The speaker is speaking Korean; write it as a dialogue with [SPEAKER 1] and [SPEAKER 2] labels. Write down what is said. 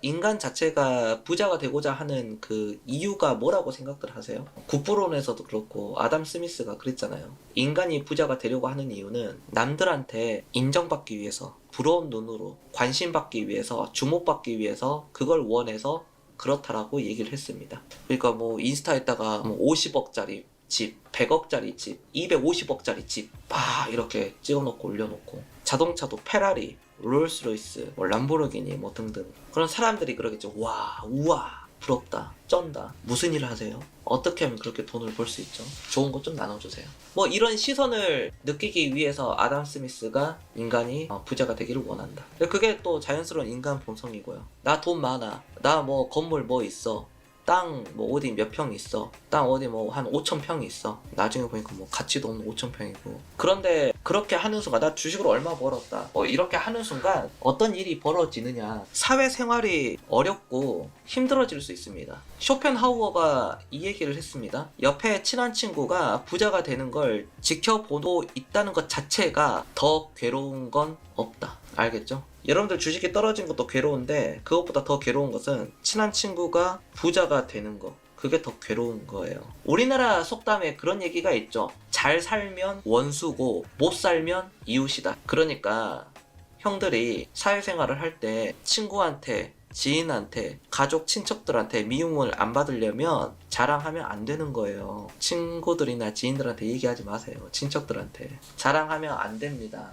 [SPEAKER 1] 인간 자체가 부자가 되고자 하는 그 이유가 뭐라고 생각들 하세요? 국부론에서도 그렇고 아담 스미스가 그랬잖아요. 인간이 부자가 되려고 하는 이유는 남들한테 인정받기 위해서 부러운 눈으로 관심받기 위해서 주목받기 위해서 그걸 원해서 그렇다라고 얘기를 했습니다. 그러니까 뭐 인스타에다가 뭐 50억짜리 집, 100억짜리 집, 250억짜리 집, 막 이렇게 찍어놓고 올려놓고 자동차도 페라리, 롤스로이스, 뭐 람보르기니 뭐 등등 그런 사람들이 그러겠죠. 와, 우와, 부럽다, 쩐다. 무슨 일을 하세요? 어떻게 하면 그렇게 돈을 벌 수 있죠? 좋은 것 좀 나눠주세요. 뭐 이런 시선을 느끼기 위해서 아담 스미스가 인간이 어, 부자가 되기를 원한다. 그게 또 자연스러운 인간 본성이고요. 나 돈 많아. 나 뭐 건물 뭐 있어. 땅 뭐 어디 몇 평 있어. 땅 어디 뭐 한 5천 평이 있어. 나중에 보니까 뭐 가치도 없는 5천 평이고. 그런데 그렇게 하는 순간 나 주식으로 얼마 벌었다. 뭐 이렇게 하는 순간 어떤 일이 벌어지느냐. 사회생활이 어렵고 힘들어질 수 있습니다. 쇼펜하우어가 이 얘기를 했습니다. 옆에 친한 친구가 부자가 되는 걸 지켜보고 있다는 것 자체가 더 괴로운 건 없다. 알겠죠? 여러분들 주식이 떨어진 것도 괴로운데 그것보다 더 괴로운 것은 친한 친구가 부자가 되는 거. 그게 더 괴로운 거예요. 우리나라 속담에 그런 얘기가 있죠. 잘 살면 원수고 못 살면 이웃이다. 그러니까 형들이 사회생활을 할 때 친구한테 지인한테 가족 친척들한테 미움을 안 받으려면 자랑하면 안 되는 거예요. 친구들이나 지인들한테 얘기하지 마세요. 친척들한테 자랑하면 안 됩니다.